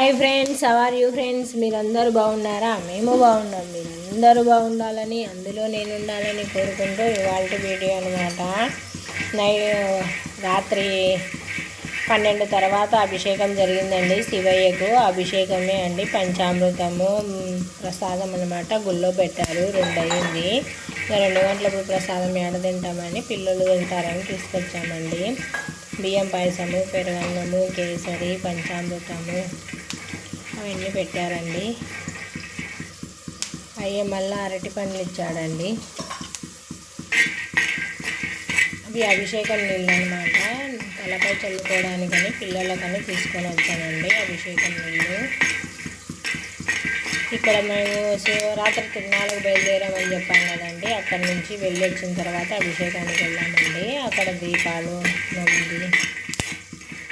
Hi friends how are you friends మీరందరూ బాగున్నారా? మేము బాగున్నాం. మీరు అందరూ బాగుండాలని అందులో నేను ఉండాలని కోరుకుంటూ ఇవాళ వీడియో అనమాట నై రాత్రి పన్నెండు తర్వాత అభిషేకం జరిగిందండి శివయ్యకు. అభిషేకమే అండి పంచామృతము ప్రసాదం అనమాట గుళ్ళో పెట్టారు రెండు అయ్యింది రెండు గంటలప్పుడు ప్రసాదం ఏడ తింటామని పిల్లలు తింటారని తీసుకొచ్చామండి. బియ్యం పాయసము పెరుగన్నము కేసరి పంచామృతము అవన్నీ పెట్టారండి. అయ్యే మళ్ళీ అరటి పండ్లు ఇచ్చాడండి. అవి అభిషేకం నీళ్ళు అనమాట తలపై చల్లుకోవడానికని పిల్లలకని తీసుకొని వచ్చానండి అభిషేకం నీళ్ళు. ఇక్కడ మేము శివరాత్రి తిరునాళ్ళకు బయలుదేరామని చెప్పాం కదండి. అక్కడి నుంచి వెళ్ళి వచ్చిన తర్వాత అభిషేకానికి వెళ్ళామండి. అక్కడ దీపాలు నమ్మిది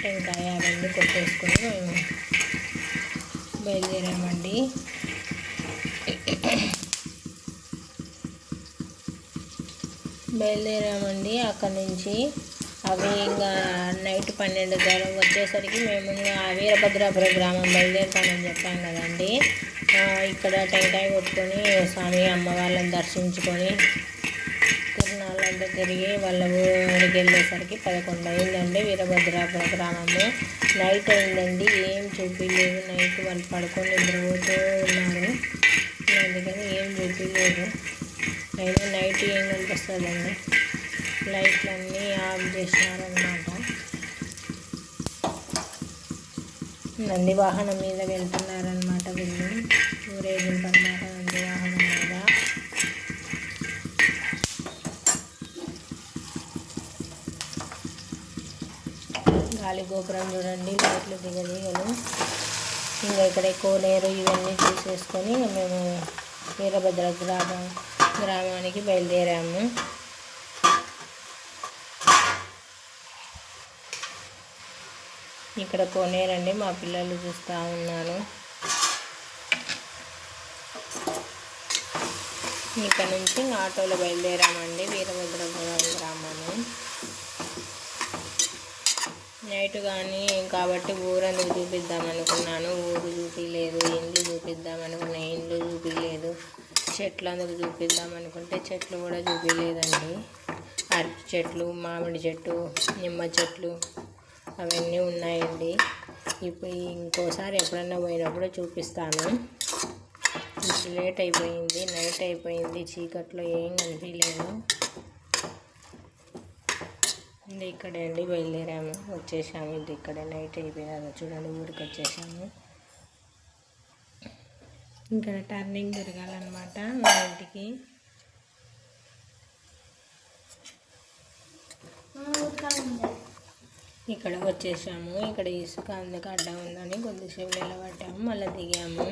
టెంకాయ అవన్నీ కొట్టేసుకుని మేము బయలుదేరామండి. బయలుదేరామండి. అక్కడ నుంచి అవి ఇంకా నైట్ పన్నెండు గంటలకు వచ్చేసరికి మేము వీరభద్రాపుర వీరభద్రాపురం గ్రామం బయలుదేరుతామని చెప్పాం కదండి. ఇక్కడ టెంకాయ కొట్టుకొని స్వామి అమ్మ వాళ్ళని దర్శించుకొని తిరునాళ్ళంతా తిరిగి వాళ్ళ ఊరికి వెళ్ళేసరికి పదకొండు అయిందండి వీరభద్రాపుర గ్రామము. నైట్ అయిందండి ఏం చూపించలేదు నైట్ వాళ్ళు పడుకొని నిద్రపోతూ ఉన్నారు. అందుకని ఏం చూపించలేదు అయినా నైట్ ఏం కనిపిస్తుందండి? లైట్లన్నీ ఆఫ్ చేసినారనమాట నంది వాహనం మీద వెళ్తున్నారనమాట వీళ్ళు. ఊరేగింపు అనమాట నంది వాహనం మీద. గాలి గోపురం చూడండి లైట్లు దిగదీగలు ఇంకా ఇక్కడ కోనేరు ఇవన్నీ చూసేసుకొని మేము వీరభద్ర గ్రామం గ్రామానికి బయలుదేరాము. ఇక్కడ కొనేరండి మా పిల్లలు చూస్తూ ఉన్నాను ఇక్కడ నుంచి ఆటోలో బయలుదేరామండి వీరభద్రపురం గ్రామము నైట్ కానీ కాబట్టి ఊరందుకు చూపిద్దాం అనుకున్నాను ఊరు చూపించలేదు ఇండ్లు చూపిద్దాం అనుకున్నా ఇండ్లు చూపించలేదు చెట్లు అందుకు చూపిద్దాం అనుకుంటే చెట్లు కూడా చూపించలేదండి అరటి చెట్లు మామిడి చెట్టు నిమ్మ చెట్లు అవన్నీ ఉన్నాయండి. ఇప్పుడు ఇంకోసారి ఎప్పుడన్నా పోయినప్పుడు చూపిస్తాను. లేట్ అయిపోయింది నైట్ అయిపోయింది చీకట్లో ఏం కనిపించలేదు. ఇక్కడే అండి బయలుదేరాము వచ్చేసాము. ఇది ఇక్కడే నైట్ అయిపోయింది చూడండి ఊరికి వచ్చేసాము. ఇక్కడ టర్నింగ్ తిరగాలన్నమాట మా ఇంటికి. ఇక్కడ వచ్చేసాము. ఇక్కడ ఇసుక అందుకు అడ్డం ఉందని కొద్దిసేపు నిలబడ్డాము. మళ్ళీ దిగాము.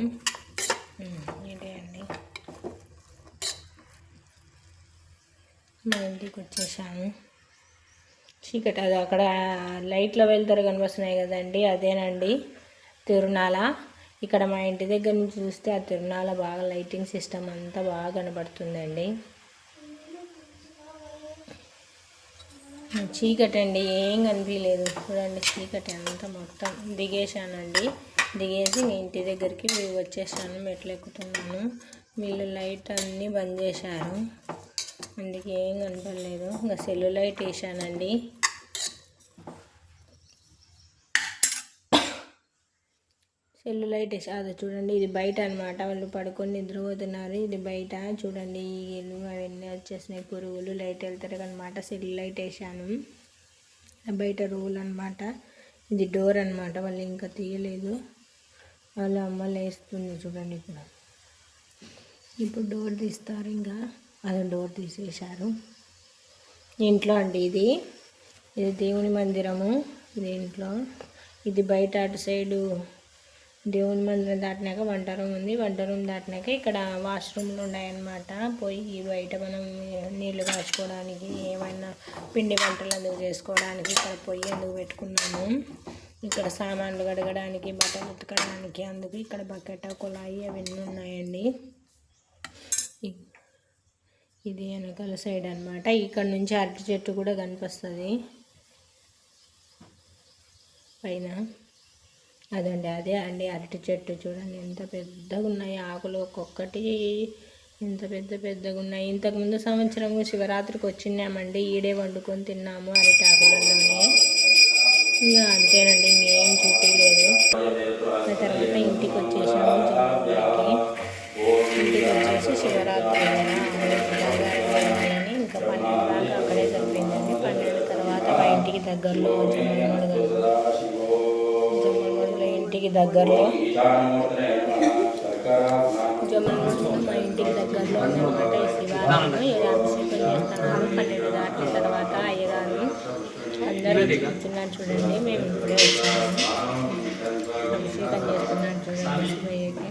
ఉమ్, ఇదే అండి. మా ఇంటికి వచ్చేసాము చీకటి అది అక్కడ లైట్లో వెళ్తారు కనిపిస్తున్నాయి కదండి అదేనండి. తిరునాల ఇక్కడ మా ఇంటి దగ్గర నుంచి చూస్తే ఆ తిరునాల బాగా లైటింగ్ సిస్టమ్ అంతా బాగా కనబడుతుందండి. చీకటి అండి ఏం కనిపించలేదు చూడండి చీకటి అంతా మొత్తం దిగేశానండి. దిగేసి మీ ఇంటి దగ్గరికి వచ్చేసాను మెట్లు ఎక్కుతున్నాను. వీళ్ళు లైట్ అన్నీ బంద్ చేశారు. అందుకే ఏం కనపడలేదు. ఇంకా సెల్లు లైట్ వేసానండి సెల్లు లైట్ అది చూడండి ఇది బయట అనమాట వాళ్ళు పడుకొని నిద్రపోతున్నారు. ఇది బయట. చూడండి ఈగలు అవన్నీ వచ్చేసినాయి. పురుగులు లైట్ వెళ్తారు అనమాట సెల్లు లైట్ వేసాను బయట రూల్ అనమాట ఇది డోర్ అనమాట వాళ్ళు ఇంకా తీయలేదు. వాళ్ళ అమ్మ లేస్తుంది చూడండి ఇప్పుడు ఇప్పుడు డోర్ తీస్తారు ఇంకా. అది డోర్ తీసేశారు. ఇంట్లో అండి ఇది. ఇది దేవుని మందిరము. ఇది ఇంట్లో. ఇది బయట అటు సైడు దేవుని మందిరం దాటినాక వంట రూమ్ ఉంది. వంట రూమ్ దాటినాక ఇక్కడ వాష్రూమ్లు ఉన్నాయన్నమాట. పోయి బయట మనం నీళ్ళు కాచుకోవడానికి ఏమైనా పిండి వంటలు అందుకు చేసుకోవడానికి ఇక్కడ పొయ్యి అందుకు పెట్టుకున్నాము. ఇక్కడ సామాన్లు కడగడానికి బట్టలు ఉతకడానికి అందుకు ఇక్కడ బకెట్ కుళాయి అవన్నీ ఉన్నాయండి. ఇది వెనకాల సైడ్ అన్నమాట. ఇక్కడ నుంచి అరటి చెట్టు కూడా కనిపిస్తుంది. పైన అదండి అదే అండి. అరటి చెట్టు చూడండి ఎంత పెద్దగా ఉన్నాయి ఆకులు ఒక్కొక్కటి. ఇంత పెద్ద పెద్దగా ఉన్నాయి ఇంతకుముందు సంవత్సరం శివరాత్రికి వచ్చినామండి. ఈడే వండుకొని తిన్నాము అరటి ఆకులలోనే. ఇంకా అంతేనండి ఇంకేం చూపించలేదు ఆ తర్వాత ఇంటికి వచ్చేసాము ఇంటికి వచ్చేసి శివరాత్రి అని ఇంకా పన్నెండు దాకా అక్కడే సరిపోయిందండి పన్నెండు తర్వాత మా ఇంటికి దగ్గరలో జమ్మూడు ఇంటికి దగ్గరలో జమ్మూడులో మా ఇంటికి దగ్గరలో ఉందన్నమాట ఈ శివాలయం ఇలా అభిషేకం చేస్తున్నారు పన్నెండు దాటిన తర్వాత అయ్యగారు అందరూ కూర్చున్నారు చూడండి. మేము ఇప్పుడే వచ్చాము. అభిషేకం చేస్తున్నాడు చూడండి శివయ్యకి.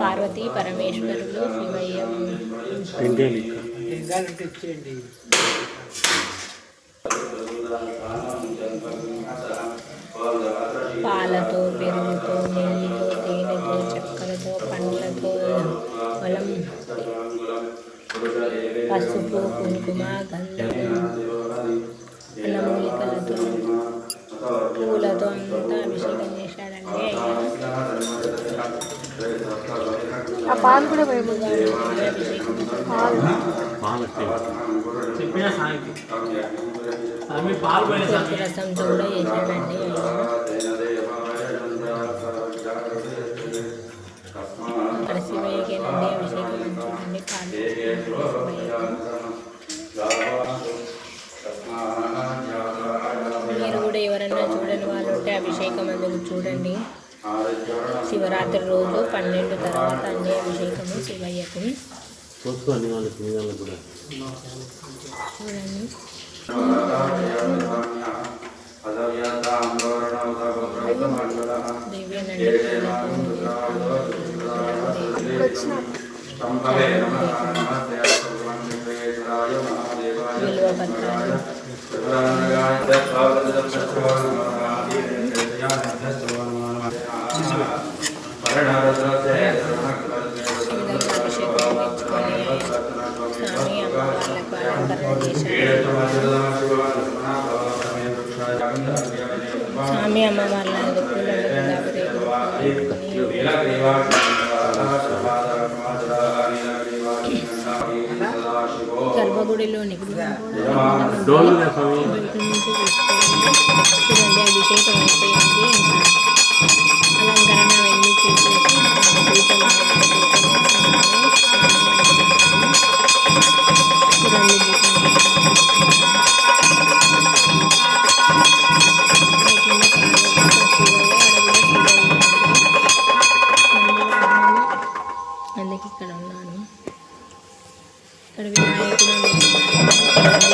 పార్వతీ పరమేశ్వరులు శివయ్య పాలతో పెరుగుతో నెయ్యితో తేనెతో చక్కెరతో పండ్లతో పొలం పసుపు కుంకుమ గంధము అన్నమూలికలతో పూలతో అంతా అభిషేకం చేశాడండి. ఆ పాలు కూడా పాలు. రసంతో కూడా చేశాడండి ఇక్కడ శివయ్యకేనండి అభిషేకం అని చూడండి కాలు మీరు కూడా ఎవరన్నా చూడని వాళ్ళు ఉంటే అభిషేకం అందుకు చూడండి శివరాత్రి రోజు పన్నెండు తర్వాత అన్ని అభిషేకము శివయ్యకు. విలువ పత్రాలు ఈ విధంగా అభిషేకం తెచ్చుకొని స్వామి అమ్మవార్లకు అలంకరణ చేశారు స్వామి అమ్మవార్ల పూలను గర్భగుడిలోనికి అందుకే ఇక్కడ ఉన్నాను. ఇక్కడ వినాయకుడు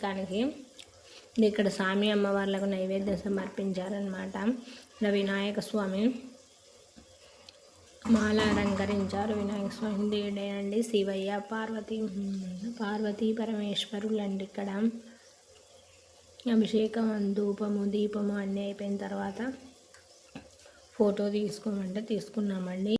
అభిషేకానికి ఇక్కడ స్వామి అమ్మవార్లకు నైవేద్యం సమర్పించారనమాట ఇలా వినాయక స్వామి మాల అలంకరించారు. వినాయక స్వామి దేవుడే అండి శివయ్య పార్వతి పార్వతీ పరమేశ్వరులు అండి ఇక్కడ. అభిషేకం ధూపము దీపము అన్నీ అయిపోయిన తర్వాత ఫోటో తీసుకోమంటే తీసుకున్నామండి.